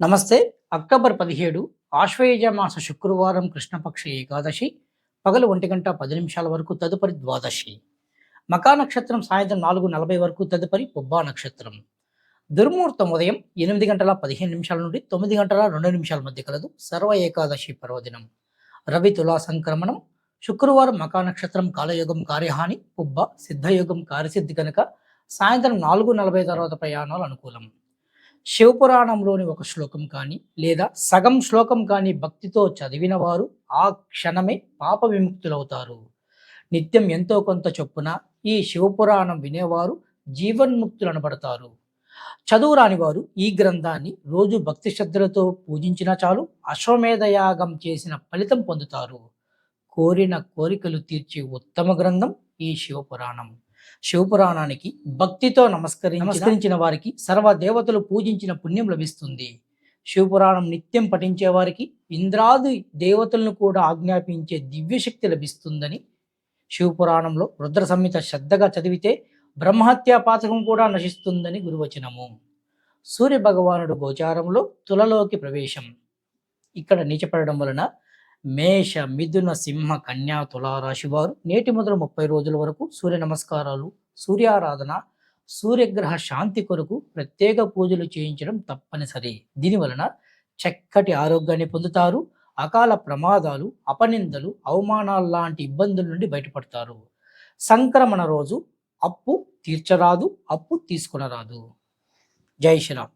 నమస్తే అక్టోబర్ పదిహేడు ఆశ్వయుజ మాస శుక్రవారం కృష్ణపక్ష ఏకాదశి పగలు ఒంటి గంట పది నిమిషాల వరకు తదుపరి ద్వాదశి. మకా నక్షత్రం సాయంత్రం నాలుగు నలభై వరకు తదుపరి పుబ్బా నక్షత్రం. దుర్ముహూర్తం ఉదయం ఎనిమిది గంటల పదిహేను నిమిషాల నుండి తొమ్మిది గంటల రెండు నిమిషాల మధ్య కలదు సర్వ ఏకాదశి పర్వదినం. రవి తులా సంక్రమణం. శుక్రవారం మకా నక్షత్రం కాలయోగం కార్యహాని పుబ్బ సిద్ధయోగం కార్యసిద్ధి కనుక సాయంత్రం నాలుగు నలభై తర్వాత ప్రయాణాలు అనుకూలం. శివపురాణంలోని ఒక శ్లోకం కానీ లేదా సగం శ్లోకం కానీ భక్తితో చదివిన వారు ఆ క్షణమే పాప విముక్తులవుతారు. నిత్యం ఎంతో కొంత చొప్పున ఈ శివపురాణం వినేవారు జీవన్ముక్తులను పడతారు. చదువు రాని వారు ఈ గ్రంథాన్ని రోజు భక్తి శ్రద్ధలతో పూజించినా చాలు అశ్వమేధయాగం చేసిన ఫలితం పొందుతారు. కోరిన కోరికలు తీర్చే ఉత్తమ గ్రంథం ఈ శివపురాణం. శివపురాణానికి భక్తితో నమస్కరి నమస్కరించిన వారికి సర్వ దేవతలు పూజించిన పుణ్యం లభిస్తుంది. శివపురాణం నిత్యం పఠించే వారికి ఇంద్రాది దేవతలను కూడా ఆజ్ఞాపించే దివ్యశక్తి లభిస్తుందని శివపురాణంలో రుద్ర సంహిత శ్రద్ధగా చదివితే బ్రహ్మహత్యా పాతకం కూడా నశిస్తుందని గురువచనము. సూర్య భగవానుడు గోచారంలో తులలోకి ప్రవేశం. ఇక్కడ నీచపడడం వలన మేష మిథున సింహ కన్యా తులారాశి వారు నేటి మొదలు ముప్పై రోజుల వరకు సూర్య నమస్కారాలు సూర్యారాధన సూర్యగ్రహ శాంతి కొరకు ప్రత్యేక పూజలు చేయించడం తప్పనిసరి. దీనివలన చక్కటి ఆరోగ్యాన్ని పొందుతారు అకాల ప్రమాదాలు అపనిందలు అవమానాలు లాంటి ఇబ్బందుల నుండి బయటపడతారు. సంక్రమణ రోజు అప్పు తీర్చరాదు అప్పు తీసుకునరాదు. జై శ్రీరామ్.